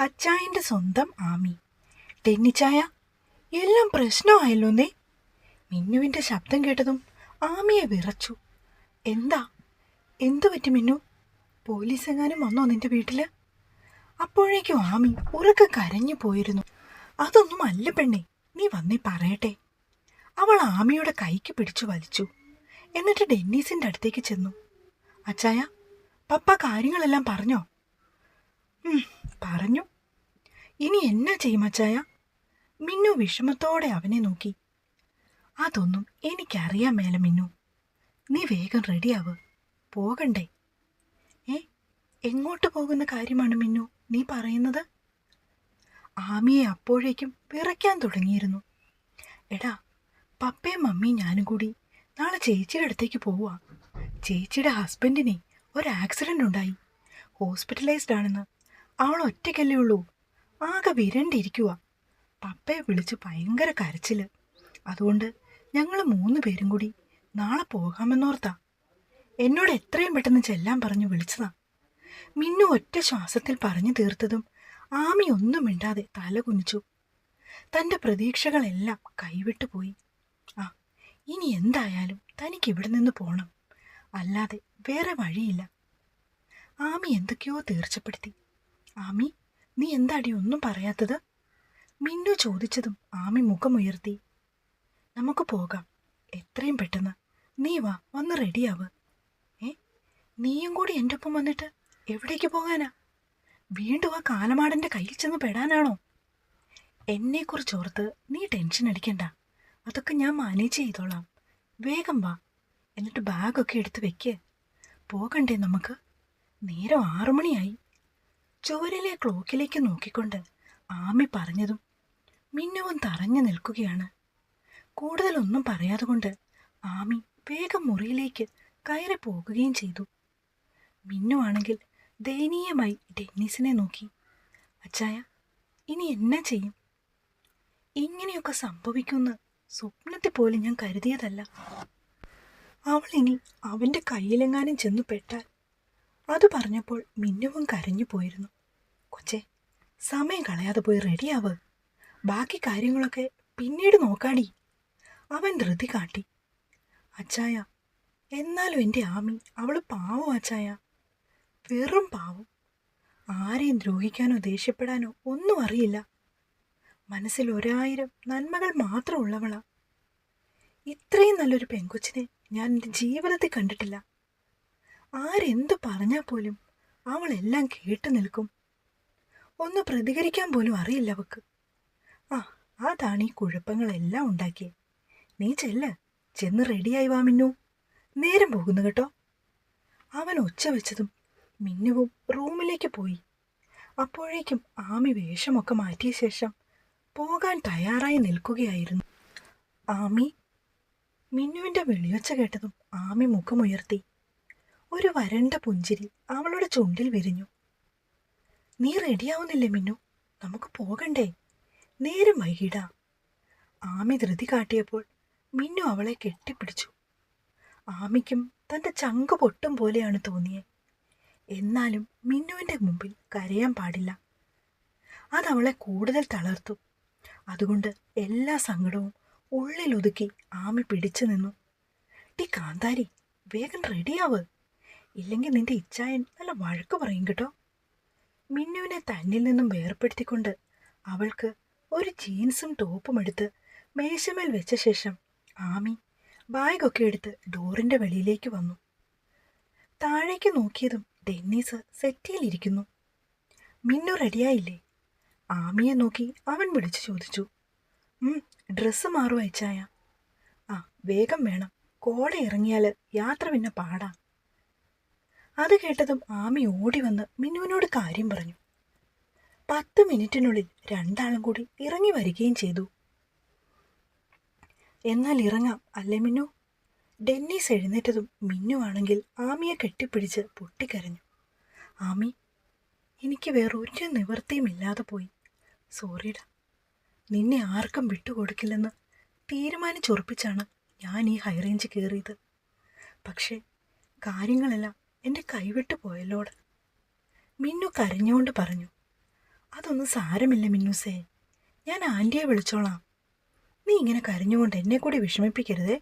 അച്ചായന്റെ സ്വന്തം ആമി. ടെന്നിച്ചായ എല്ലാം പ്രശ്നമായല്ലോ നേ മിന്നുവിന്റെ ശബ്ദം കേട്ടതും ആമിയെ വിറച്ചു. എന്താ? എന്തു പറ്റി മിന്നു? പോലീസ് എങ്ങാനും വന്നോ നിന്റെ വീട്ടിൽ? അപ്പോഴേക്കും ആമി ഉറക്കെ കരഞ്ഞു പോയിരുന്നു. അതൊന്നും അല്ല പെണ്ണെ നീ വന്നേ പറയട്ടെ. അവൾ ആമിയുടെ കൈക്ക് പിടിച്ചു വലിച്ചു. എന്നിട്ട് ഡെന്നീസിന്റെ അടുത്തേക്ക് ചെന്നു. അച്ചായ പപ്പ കാര്യങ്ങളെല്ലാം പറഞ്ഞോ? പറഞ്ഞു. ഇനി എന്നാ ചെയ്യും അച്ചായ? മിന്നു വിഷമത്തോടെ അവനെ നോക്കി. അതൊന്നും എനിക്കറിയാൻ മേല മിന്നു. നീ വേഗം റെഡിയാവ്. പോകണ്ടേ. ഏ എങ്ങോട്ട് പോകുന്ന കാര്യമാണ് മിന്നു? നീ പറയുന്നത്? ആമിയെ അപ്പോഴേക്കും വിറയ്ക്കാൻ തുടങ്ങിയിരുന്നു. എടാ പപ്പയും മമ്മിയും ഞാനും കൂടി നാളെ ചേച്ചിയുടെ അടുത്തേക്ക് പോവുക ചേച്ചിയുടെ ഹസ്ബൻഡിനെ ഒരു ആക്സിഡന്റ് ഉണ്ടായി. ഹോസ്പിറ്റലൈസ്ഡ് ആണെന്ന് അവൾ ഒറ്റയ്ക്കല്ലേ ഉള്ളൂ. ആകെ വിരണ്ടിരിക്കുക പപ്പയെ വിളിച്ച് ഭയങ്കര കരച്ചിൽ അതുകൊണ്ട് ഞങ്ങൾ മൂന്ന് പേരും കൂടി നാളെ പോകാമെന്നോർത്താ. എന്നോട് എത്രയും പെട്ടെന്ന് ചെല്ലാൻ പറഞ്ഞു വിളിച്ചതാ. മിന്നു ഒറ്റ ശ്വാസത്തിൽ പറഞ്ഞു തീർത്തതും ആമി ഒന്നും മിണ്ടാതെ തല കുനിച്ചു തന്റെ പ്രതീക്ഷകളെല്ലാം കൈവിട്ടു പോയി. ആ ഇനി എന്തായാലും തനിക്ക് ഇവിടെ നിന്ന് പോണം. അല്ലാതെ വേറെ വഴിയില്ല. ആമി എന്തൊക്കെയോ തീർച്ചപ്പെടുത്തി. ആമി നീ എന്താടി ഒന്നും പറയാത്തത്? മിന്നു ചോദിച്ചതും ആമി മുഖമുയർത്തി. നമുക്ക് പോകാം. എത്രയും പെട്ടെന്ന്. നീ വാ വന്ന് റെഡിയാവ്. ഏ? നീയും കൂടി എന്റെ ഒപ്പം വന്നിട്ട് എവിടേക്ക് പോകാനാ? വീണ്ടും ആ കാലമാടന്റെ കയ്യിൽ ചെന്ന് പെടാനാണോ? എന്നെക്കുറിച്ച് ഓർത്ത് നീ ടെൻഷൻ അടിക്കണ്ട. അതൊക്കെ ഞാൻ മാനേജ് ചെയ്തോളാം. വേഗം വാ. എന്നിട്ട് ബാഗൊക്കെ എടുത്ത് വെക്ക്. പോകണ്ടേ നമുക്ക്? നേരം ആറുമണിയായി. ചുവരിലെ ക്ലോക്കിലേക്ക് നോക്കിക്കൊണ്ട് ആമി പറഞ്ഞതും മിന്നുവും തറഞ്ഞു നിൽക്കുകയാണ്. കൂടുതലൊന്നും പറയാതെ കൊണ്ട് ആമി വേഗം മുറിയിലേക്ക് കയറി പോകുകയും ചെയ്തു. മിന്നു ആണെങ്കിൽ ദയനീയമായി ഡെന്നിസിനെ നോക്കി. അച്ചായ ഇനി എന്നാ ചെയ്യും? ഇങ്ങനെയൊക്കെ സംഭവിക്കുമെന്ന് സ്വപ്നത്തിൽ പോലും ഞാൻ കരുതിയതല്ല. അവൾ ഇനി അവന്റെ കയ്യിലെങ്ങാനും ചെന്നു പെട്ടാൽ അത് പറഞ്ഞപ്പോൾ മിന്നുവും കരഞ്ഞു പോയിരുന്നു കൊച്ചേ സമയം കളയാതെ പോയി റെഡിയാവ്. ബാക്കി കാര്യങ്ങളൊക്കെ പിന്നീട് നോക്കാടി. അവൻ ധൃതി കാട്ടി. അച്ചായ എന്നാലും എന്റെ ആമി അവൾ പാവം അച്ചായ. വെറും പാവം. ആരെയും ദ്രോഹിക്കാനോ ദേഷ്യപ്പെടാനോ ഒന്നും അറിയില്ല. മനസ്സിൽ ഒരായിരം നന്മകൾ മാത്രം ഉള്ളവളാ. ഇത്രയും നല്ലൊരു പെങ്കൊച്ചിനെ ഞാൻ എന്റെ ജീവിതത്തിൽ കണ്ടിട്ടില്ല. ആരെന്തു പറഞ്ഞാൽ പോലും അവളെല്ലാം കേട്ടു നിൽക്കും. ഒന്ന് പ്രതികരിക്കാൻ പോലും അറിയില്ല അവക്ക്. ആ അതാണ് ഈ കുഴപ്പങ്ങളെല്ലാം ഉണ്ടാക്കിയത് നീ ചെല്ല്. ചെന്ന് റെഡിയായി വാ മിന്നു. നേരം പോകുന്നു കേട്ടോ. അവൻ ഒച്ച വെച്ചതും മിന്നുവും റൂമിലേക്ക് പോയി. അപ്പോഴേക്കും ആമി വേഷമൊക്കെ മാറ്റിയ ശേഷം പോകാൻ തയ്യാറായി നിൽക്കുകയായിരുന്നു. ആമി മിന്നുവിന്റെ വെളിയൊച്ച കേട്ടതും ആമി മുഖമുയർത്തി. ഒരു വരണ്ട പുഞ്ചിരി അവളുടെ ചുണ്ടിൽ വിരിഞ്ഞു. നീ റെഡിയാവുന്നില്ലേ മിന്നു? നമുക്ക് പോകണ്ടേ. നേരം വൈകിടാ. ആമി ധൃതി കാട്ടിയപ്പോൾ മിന്നു അവളെ കെട്ടിപ്പിടിച്ചു. ആമിക്കും തന്റെ ചങ്ക് പൊട്ടും പോലെയാണ് തോന്നിയത് എന്നാലും മിന്നുവിന്റെ മുമ്പിൽ കരയാൻ പാടില്ല. അതവളെ കൂടുതൽ തളർത്തു. അതുകൊണ്ട് എല്ലാ സങ്കടവും ഉള്ളിലൊതുക്കി ആമി പിടിച്ചു നിന്നു. ടി കാന്താരി വേഗം റെഡിയാവ് ഇല്ലെങ്കിൽ നിന്റെ ഇച്ചായൻ നല്ല വഴക്ക് പറയും കേട്ടോ. മിന്നുവിനെ തന്നിൽ നിന്നും വേർപ്പെടുത്തിക്കൊണ്ട് അവൾക്ക് ഒരു ജീൻസും ടോപ്പും എടുത്ത് മേശമേൽ വെച്ച ശേഷം ആമി ബാഗൊക്കെ എടുത്ത് ഡോറിന്റെ വെളിയിലേക്ക് വന്നു. താഴേക്ക് നോക്കിയതും ഡെന്നീസ് സെറ്റിയിലിരിക്കുന്നു. മിന്നു റെഡിയായില്ലേ? ആമിയെ നോക്കി അവൻ വിളിച്ചു ചോദിച്ചു. ഡ്രസ്സ് മാറും ആ വേഗം വേണം. കോട ഇറങ്ങിയാൽ യാത്ര പിന്നെ പാടാ. അത് കേട്ടതും ആമി ഓടി വന്ന് മിന്നുവിനോട് കാര്യം പറഞ്ഞു. പത്ത് മിനിറ്റിനുള്ളിൽ രണ്ടാളും കൂടി ഇറങ്ങി വരികയും ചെയ്തു. എന്നാൽ ഇറങ്ങാം അല്ലേ മിന്നു? ഡെന്നീസ് എഴുന്നേറ്റതും മിന്നു ആണെങ്കിൽ ആമിയെ കെട്ടിപ്പിടിച്ച് പൊട്ടിക്കരഞ്ഞു. ആമി എനിക്ക് വേറൊരു നിവൃത്തിയും ഇല്ലാതെ പോയി. സോറിടാ. നിന്നെ ആർക്കും വിട്ടുകൊടുക്കില്ലെന്ന് തീരുമാനിച്ചുറപ്പിച്ചാണ് ഞാൻ ഈ ഹൈറേഞ്ച് കയറിയത്. പക്ഷേ കാര്യങ്ങളെല്ലാം എന്റെ കൈവിട്ടു പോയല്ലോട്. മിന്നു കരഞ്ഞുകൊണ്ട് പറഞ്ഞു അതൊന്നും സാരമില്ല മിന്നുസേ ഞാൻ ആന്റിയെ വിളിച്ചോളാം. നീ ഇങ്ങനെ കരഞ്ഞുകൊണ്ട് എന്നെ കൂടി വിഷമിപ്പിക്കരുതേ.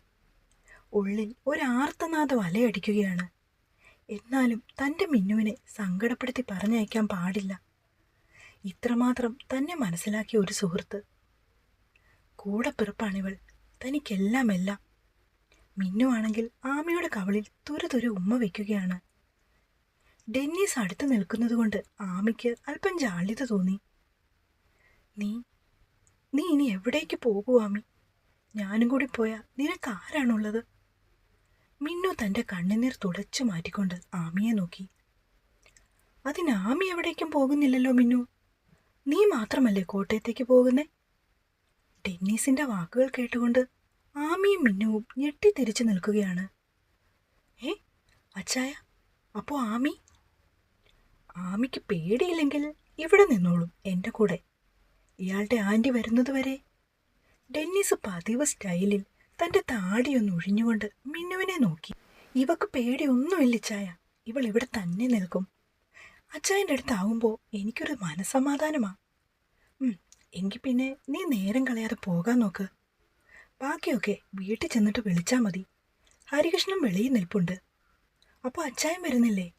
ഉള്ളിൽ ഒരാർത്തനാഥ അലയടിക്കുകയാണ്. എന്നാലും തന്റെ മിന്നുവിനെ സങ്കടപ്പെടുത്തി പറഞ്ഞയക്കാൻ പാടില്ല. ഇത്രമാത്രം തന്നെ മനസ്സിലാക്കിയ ഒരു സുഹൃത്ത്. കൂടെ പിറപ്പാണിവൾ തനിക്കെല്ലാമെല്ലാം. മിന്നുവാണെങ്കിൽ ആമയുടെ കവളിൽ തുരുതുരു ഉമ്മ വയ്ക്കുകയാണ് ഡെന്നീസ് അടുത്ത് നിൽക്കുന്നതുകൊണ്ട് ആമിക്ക് അല്പം ജാള്യത തോന്നി. നീ നീ ഇനി എവിടേക്ക് പോകൂ ആമി? ഞാനും കൂടി പോയാൽ നിനക്ക് ആരാണുള്ളത്? മിന്നു തന്റെ കണ്ണുനീർ തുടച്ചു മാറ്റിക്കൊണ്ട് ആമിയെ നോക്കി. അതിന് ആമി എവിടേക്കും പോകുന്നില്ലല്ലോ മിന്നു. നീ മാത്രമല്ലേ കോട്ടയത്തേക്ക് പോകുന്നേ? ഡെന്നീസിന്റെ വാക്കുകൾ കേട്ടുകൊണ്ട് ആമിയും മിന്നുവും ഞെട്ടിത്തിരിച്ചു നിൽക്കുകയാണ്. ഏ അച്ചായ അപ്പോൾ ആമി ആമിക്ക് പേടിയില്ലെങ്കിൽ ഇവിടെ നിന്നോളും എന്റെ കൂടെ. ഇയാളുടെ ആന്റി വരുന്നതുവരെ ഡെന്നിസ് പതിവ് സ്റ്റൈലിൽ തന്റെ താടിയൊന്ന് ഒഴിഞ്ഞുകൊണ്ട് മിന്നുവിനെ നോക്കി. ഇവക്ക് പേടിയൊന്നുമില്ല ചായ. ഇവൾ ഇവിടെ തന്നെ നിൽക്കും. അച്ചായന്റെ അടുത്താവുമ്പോൾ എനിക്കൊരു മനസമാധാനമാ എങ്കിൽ പിന്നെ നീ നേരം കളയാതെ പോകാൻ നോക്ക്. ബാക്കിയൊക്കെ വീട്ടിൽ ചെന്നിട്ട് വിളിച്ചാൽ മതി. ഹരികൃഷ്ണൻ വെളിയിൽ നിൽപ്പുണ്ട്. അപ്പോൾ അച്ചായൻ വരുന്നില്ലേ?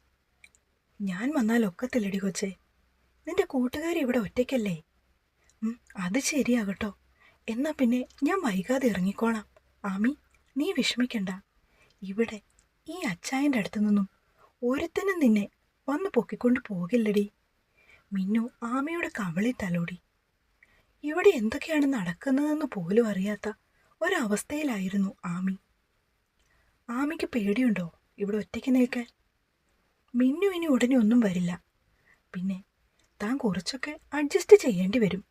ഞാൻ വന്നാൽ ഒക്കത്തില്ലടി കൊച്ചേ. നിന്റെ കൂട്ടുകാരി ഇവിടെ ഒറ്റയ്ക്കല്ലേ? അത് ശരിയാകട്ടോ. എന്നാ പിന്നെ ഞാൻ വൈകാതെ ഇറങ്ങിക്കോളാം. ആമി നീ വിഷമിക്കണ്ട. ഇവിടെ ഈ അച്ചായന്റെ അടുത്തു നിന്നും ഒരുത്തനും നിന്നെ വന്ന് പൊക്കിക്കൊണ്ട് പോകില്ലടി. മിന്നു ആമയുടെ കവളി തലോടി. ഇവിടെ എന്തൊക്കെയാണ് നടക്കുന്നതെന്ന് പോലും അറിയാത്ത ഒരവസ്ഥയിലായിരുന്നു ആമി. ആമിക്ക് പേടിയുണ്ടോ ഇവിടെ ഒറ്റയ്ക്ക് നിൽക്കാൻ? മിന്നു ഇനി ഉടനെ ഒന്നും വരില്ല. പിന്നെ താൻ കുറച്ചൊക്കെ അഡ്ജസ്റ്റ് ചെയ്യേണ്ടി വരും.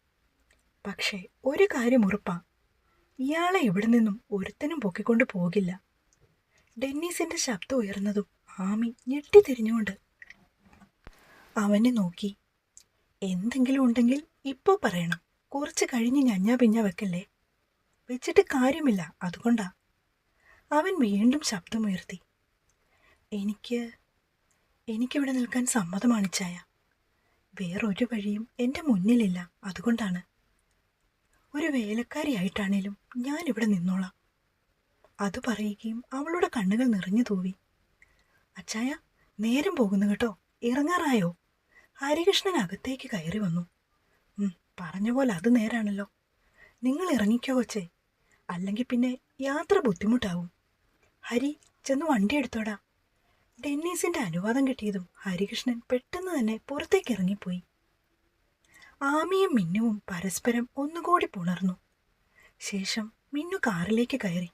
പക്ഷേ ഒരു കാര്യം ഉറപ്പാ. ഇയാളെ ഇവിടെ നിന്നും ഒരുത്തനും പൊക്കിക്കൊണ്ട് പോകില്ല. ഡെന്നീസിന്റെ ശബ്ദം ഉയർന്നതും ആമി ഞെട്ടിത്തിരിഞ്ഞുകൊണ്ട് അവനെ നോക്കി. എന്തെങ്കിലും ഉണ്ടെങ്കിൽ ഇപ്പോൾ പറയണം. കുറച്ച് കഴിഞ്ഞ് ഞഞ്ഞാ പിഞ്ഞ വെക്കല്ലേ? വെച്ചിട്ട് കാര്യമില്ല അതുകൊണ്ടാ. അവൻ വീണ്ടും ശബ്ദമുയർത്തി. എനിക്ക് എനിക്കിവിടെ നിൽക്കാൻ സമ്മതമാണ് ചായ. വേറൊരു വഴിയും എന്റെ മുന്നിലില്ല. അതുകൊണ്ടാണ്. ഒരു വേലക്കാരിയായിട്ടാണേലും ഞാനിവിടെ നിന്നോളാം. അത് പറയുകയും അവളുടെ കണ്ണുകൾ നിറഞ്ഞു തൂവി. അച്ചായ നേരം പോകുന്നു കേട്ടോ. ഇറങ്ങാറായോ? ഹരികൃഷ്ണൻ അകത്തേക്ക് കയറി വന്നു. പറഞ്ഞ പോലെ അത് നേരാണല്ലോ. നിങ്ങൾ ഇറങ്ങിക്കോ കൊച്ചേ. അല്ലെങ്കിൽ പിന്നെ യാത്ര ബുദ്ധിമുട്ടാവും. ഹരി ചെന്ന് വണ്ടി എടുത്തോടാ. ഡെന്നീസിന്റെ അനുവാദം കിട്ടിയതും ഹരികൃഷ്ണൻ പെട്ടെന്ന് തന്നെ പുറത്തേക്ക് ഇറങ്ങിപ്പോയി. ആമിയും മിന്നുവും പരസ്പരം ഒന്നുകൂടി പുണർന്നു. ശേഷം മിന്നു കാറിലേക്ക് കയറി.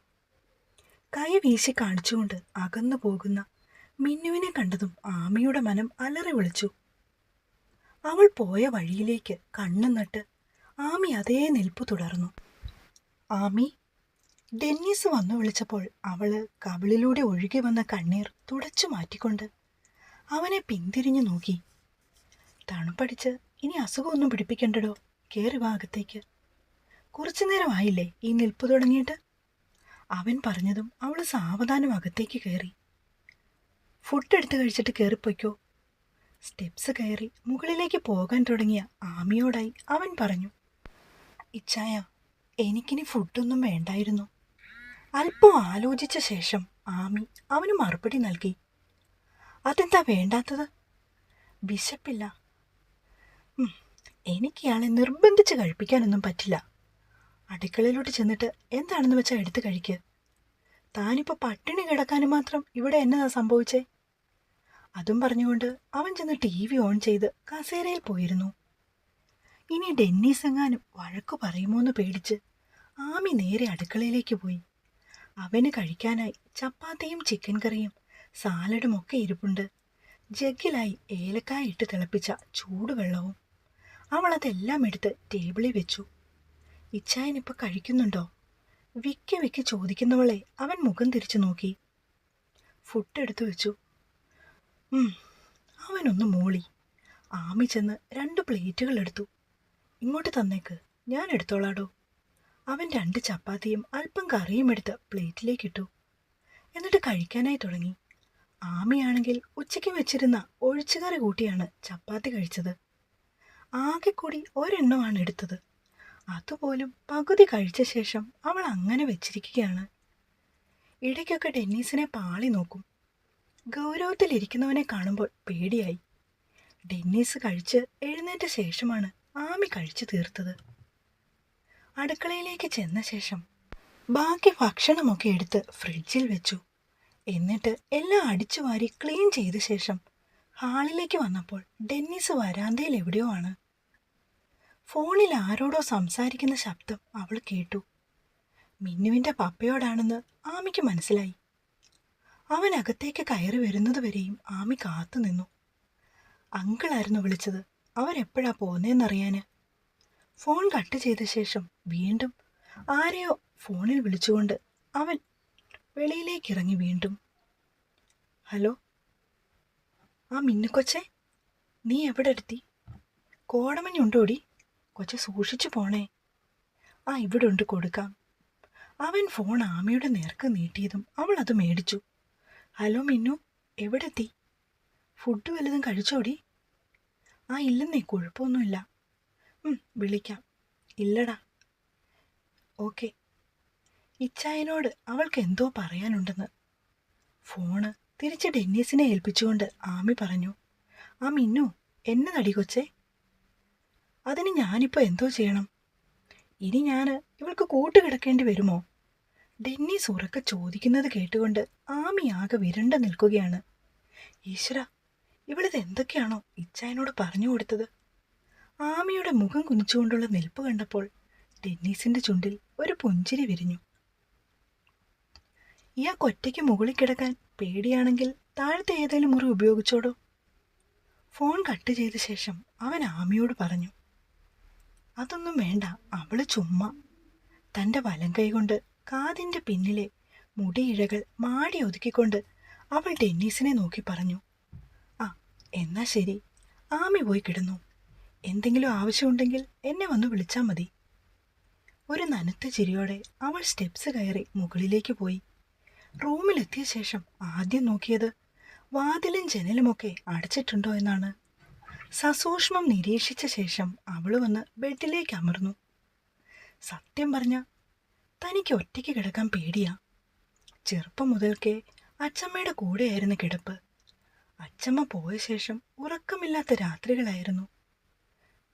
കൈ വീശി കാണിച്ചുകൊണ്ട് അകന്നു പോകുന്ന മിന്നുവിനെ കണ്ടതും ആമിയുടെ മനം അലറി വിളിച്ചു. അവൾ പോയ വഴിയിലേക്ക് കണ്ണു നട്ട് ആമി അതേ നിൽപ്പ് തുടർന്നു. ആമി ഡെന്നീസ് വന്നു വിളിച്ചപ്പോൾ അവൾ കവിളിലൂടെ ഒഴുകി വന്ന കണ്ണീർ തുടച്ചു മാറ്റിക്കൊണ്ട് അവനെ പിന്തിരിഞ്ഞു നോക്കി. തണുപ്പടിച്ച് ഇനി അസുഖമൊന്നും പിടിപ്പിക്കണ്ടടോ? കയറി ഭാഗത്തേക്ക് കുറച്ചു നേരമായില്ലേ ഈ നിൽപ്പ് തുടങ്ങിയിട്ട്? അവൻ പറഞ്ഞതും അവൾ സാവധാനം അകത്തേക്ക് കയറി. ഫുഡ് എടുത്ത് കഴിച്ചിട്ട് കയറിപ്പോയ്ക്കോ സ്റ്റെപ്സ് കയറി മുകളിലേക്ക് പോകാൻ തുടങ്ങിയ ആമിയോടായി അവൻ പറഞ്ഞു ഇച്ചായ എനിക്കിനി ഫുഡൊന്നും വേണ്ടായിരുന്നു. അല്പം ആലോചിച്ച ശേഷം ആമി അവന് മറുപടി നൽകി. അതെന്താ വേണ്ടാത്തത്? വിശപ്പില്ല ഉം, എനിക്ക് ഇയാളെ നിർബന്ധിച്ച് കഴിപ്പിക്കാനൊന്നും പറ്റില്ല. അടുക്കളയിലോട്ട് ചെന്നിട്ട് എന്താണെന്ന് വെച്ചാൽ എടുത്ത് കഴിക്ക്. താനിപ്പോൾ പട്ടിണി കിടക്കാനും മാത്രം ഇവിടെ എന്നതാ സംഭവിച്ചേ? അതും പറഞ്ഞുകൊണ്ട് അവൻ ചെന്ന് ടി വി ഓൺ ചെയ്ത് കസേരയിൽ പോയിരുന്നു. ഇനി ഡെന്നീസ് എങ്ങാനും വഴക്കു പറയുമോ എന്ന് പേടിച്ച് ആമി നേരെ അടുക്കളയിലേക്ക് പോയി. അവന് കഴിക്കാനായി ചപ്പാത്തിയും ചിക്കൻ കറിയും സാലഡും ഒക്കെ ഇരിപ്പുണ്ട്. ജഗ്ഗിലായി ഏലക്കായ ഇട്ട് തിളപ്പിച്ച ചൂടുവെള്ളവും അവൾ അതെല്ലാം എടുത്ത് ടേബിളിൽ വെച്ചു. ഇച്ചായനിപ്പോൾ കഴിക്കുന്നുണ്ടോ? വിക്കി വിക്കി ചോദിക്കുന്നവളെ അവൻ മുഖം തിരിച്ചു നോക്കി. ഫുഡ് എടുത്തു വെച്ചു. അവനൊന്ന് മൂളി. ആമി ചെന്ന് രണ്ട് പ്ലേറ്റുകൾ എടുത്തു. ഇങ്ങോട്ട് തന്നേക്ക് ഞാൻ എടുത്തോളാടോ. അവൻ രണ്ട് ചപ്പാത്തിയും അല്പം കറിയും എടുത്ത് പ്ലേറ്റിലേക്ക് ഇട്ടു എന്നിട്ട് കഴിക്കാനായി തുടങ്ങി. ആമിയാണെങ്കിൽ ഉച്ചയ്ക്ക് വെച്ചിരുന്ന ഒഴിച്ചുകറി കൂട്ടിയാണ് ചപ്പാത്തി കഴിച്ചത്. ആകെ കൂടി ഒരെണ്ണമാണ് എടുത്തത്. അതുപോലും പകുതി കഴിച്ച ശേഷം അവൾ അങ്ങനെ വെച്ചിരിക്കുകയാണ്. ഇടയ്ക്കൊക്കെ ഡെന്നീസിനെ പാളി നോക്കും. ഗൗരവത്തിലിരിക്കുന്നവനെ കാണുമ്പോൾ പേടിയായി. ഡെന്നീസ് കഴിച്ച് എഴുന്നേറ്റ ശേഷമാണ് ആമി കഴിച്ചു തീർത്തത്. അടുക്കളയിലേക്ക് ചെന്ന ശേഷം ബാക്കി ഭക്ഷണമൊക്കെ എടുത്ത് ഫ്രിഡ്ജിൽ വെച്ചു. എന്നിട്ട് എല്ലാം അടിച്ചു വാരി ക്ലീൻ ചെയ്ത ശേഷം ഹാളിലേക്ക് വന്നപ്പോൾ ഡെന്നിസ് വരാന്തയിൽ എവിടെയോ ആണ്. ഫോണിൽ ആരോടോ സംസാരിക്കുന്ന ശബ്ദം അവൾ കേട്ടു. മിന്നുവിന്റെ പപ്പയോടാണെന്ന് ആമിക്ക് മനസ്സിലായി. അവൻ അകത്തേക്ക് കയറി വരുന്നതുവരെയും ആമി കാത്തു നിന്നു. അങ്കിളായിരുന്നു വിളിച്ചത്. അവരെപ്പോഴാ പോകുന്നതെന്നറിയാന് ഫോൺ കട്ട് ചെയ്ത ശേഷം വീണ്ടും ആരെയോ ഫോണിൽ വിളിച്ചുകൊണ്ട് അവൻ വെളിയിലേക്ക് ഇറങ്ങി വീണ്ടും. ഹലോ ആ മിന്നുകൊച്ചെ നീ എവിടെ എത്തി കോടമഞ്ഞുണ്ടോടി? കൊച്ചെ സൂക്ഷിച്ചു പോണേ. ആ ഇവിടെ ഉണ്ട് കൊടുക്കാം. അവൻ ഫോൺ ആമയുടെ നേർക്ക് നീട്ടിയതും അവൾ അത് മേടിച്ചു. ഹലോ മിന്നു എവിടെത്തി? ഫുഡ് വല്ലതും കഴിച്ചോടി? ആ ഇല്ലെന്നേ കുഴപ്പമൊന്നുമില്ല. വിളിക്കാം. ഇല്ലടാ. ഓക്കെ. ഇച്ചായനോട് അവൾക്ക് എന്തോ പറയാനുണ്ടെന്ന്. ഫോണ് തിരിച്ച് ഡെന്നീസിനെ ഏൽപ്പിച്ചുകൊണ്ട് ആമി പറഞ്ഞു ആ മിന്നു എന്നെ നടി കൊച്ചേ. അതിന് ഞാനിപ്പോൾ എന്തോ ചെയ്യണം? ഇനി ഞാൻ ഇവൾക്ക് കൂട്ടുകിടക്കേണ്ടി വരുമോ? ഡെന്നീസ് ഉറക്കെ ചോദിക്കുന്നത് കേട്ടുകൊണ്ട് ആമി ആകെ വിരണ്ട നിൽക്കുകയാണ്. ഈശ്വര ഇവളിത് എന്തൊക്കെയാണോ ഇച്ചായനോട് പറഞ്ഞു കൊടുത്തത്? ആമിയുടെ മുഖം കുനിച്ചുകൊണ്ടുള്ള നിൽപ്പ് കണ്ടപ്പോൾ ഡെന്നീസിന്റെ ചുണ്ടിൽ ഒരു പുഞ്ചിരി വിരിഞ്ഞു. ഇയാൾക്ക് ഒറ്റയ്ക്ക് മുകളിൽ കിടക്കാൻ പേടിയാണെങ്കിൽ താഴത്തെ ഏതെങ്കിലും മുറി ഉപയോഗിച്ചോടോ? ഫോൺ കട്ട് ചെയ്ത ശേഷം അവൻ ആമിയോട് പറഞ്ഞു അതൊന്നും വേണ്ട അവൾ ചുമ്മാ. തന്റെ വലം കൈകൊണ്ട് കാതിന്റെ പിന്നിലെ മുടിയിഴകൾ മാടി ഒതുക്കിക്കൊണ്ട് അവൾ ഡെന്നീസിനെ നോക്കി പറഞ്ഞു ആ എന്നാ ശരി. ആമി പോയി കിടന്നു. എന്തെങ്കിലും ആവശ്യമുണ്ടെങ്കിൽ എന്നെ വന്ന് വിളിച്ചാൽ മതി. ഒരു നനുത്ത ചിരിയോടെ അവൾ സ്റ്റെപ്സ് കയറി മുകളിലേക്ക് പോയി. റൂമിലെത്തിയ ശേഷം ആദ്യം നോക്കിയത് വാതിലും ജനലുമൊക്കെ അടച്ചിട്ടുണ്ടോ എന്നാണ്. സസൂക്ഷ്മം നിരീക്ഷിച്ച ശേഷം അവൾ വന്ന് ബെഡിലേക്ക് അമർന്നു. സത്യം പറഞ്ഞ തനിക്ക് ഒറ്റയ്ക്ക് കിടക്കാൻ പേടിയാ. ചെറുപ്പം മുതൽക്കേ അച്ചമ്മയുടെ കൂടെയായിരുന്നു കിടപ്പ്. അച്ചമ്മ പോയ ശേഷം ഉറക്കമില്ലാത്ത രാത്രികളായിരുന്നു.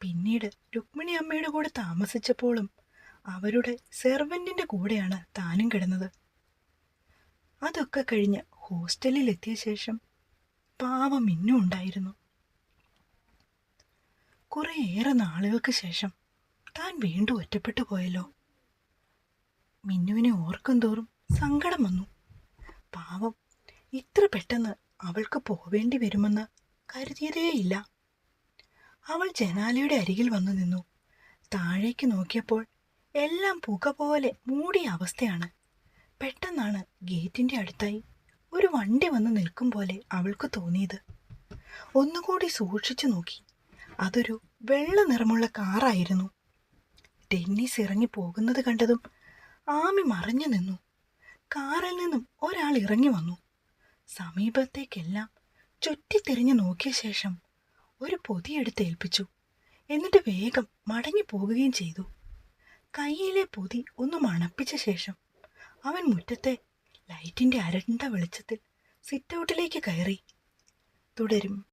പിന്നീട് രുക്മിണി അമ്മയുടെ കൂടെ താമസിച്ചപ്പോഴും അവരുടെ സെർവന്റിന്റെ കൂടെയാണ് താനും കിടന്നത്. അതൊക്കെ കഴിഞ്ഞ് ഹോസ്റ്റലിൽ എത്തിയ ശേഷം പാവം ഇന്നും ഉണ്ടായിരുന്നു. കുറേയേറെ നാളുകൾക്ക് ശേഷം താൻ വീണ്ടും ഒറ്റപ്പെട്ടു പോയല്ലോ. മിന്നുവിനെ ഓർക്കും തോറും സങ്കടം വന്നു. പാവം ഇത്ര പെട്ടെന്ന് അവൾക്ക് പോവേണ്ടി വരുമെന്ന് കരുതിയതേയില്ല. അവൾ ജനാലയുടെ അരികിൽ വന്നു നിന്നു. താഴേക്ക് നോക്കിയപ്പോൾ എല്ലാം പുക പോലെ മൂടിയ അവസ്ഥയാണ്. പെട്ടെന്നാണ് ഗേറ്റിന്റെ അടുത്തായി ഒരു വണ്ടി വന്ന് നിൽക്കും പോലെ അവൾക്ക് തോന്നിയത്. ഒന്നുകൂടി സൂക്ഷിച്ചു നോക്കി. അതൊരു വെള്ള നിറമുള്ള കാറായിരുന്നു. ഡെന്നീസ് ഇറങ്ങി പോകുന്നത് കണ്ടതും ആമി മറിഞ്ഞു നിന്നു. കാറിൽ നിന്നും ഒരാൾ ഇറങ്ങി വന്നു. സമീപത്തേക്കെല്ലാം ചുറ്റിത്തിരിഞ്ഞു നോക്കിയ ശേഷം ഒരു പൊതിയെടുത്ത് ഏൽപ്പിച്ചു. എന്നിട്ട് വേഗം മടങ്ങി പോകുകയും ചെയ്തു. കയ്യിലെ പൊതി ഒന്ന് മണപ്പിച്ച ശേഷം അവൻ മുറ്റത്തെ ലൈറ്റിന്റെ അരണ്ട വെളിച്ചത്തിൽ സിറ്റൗട്ടിലേക്ക് കയറി. തുടരും.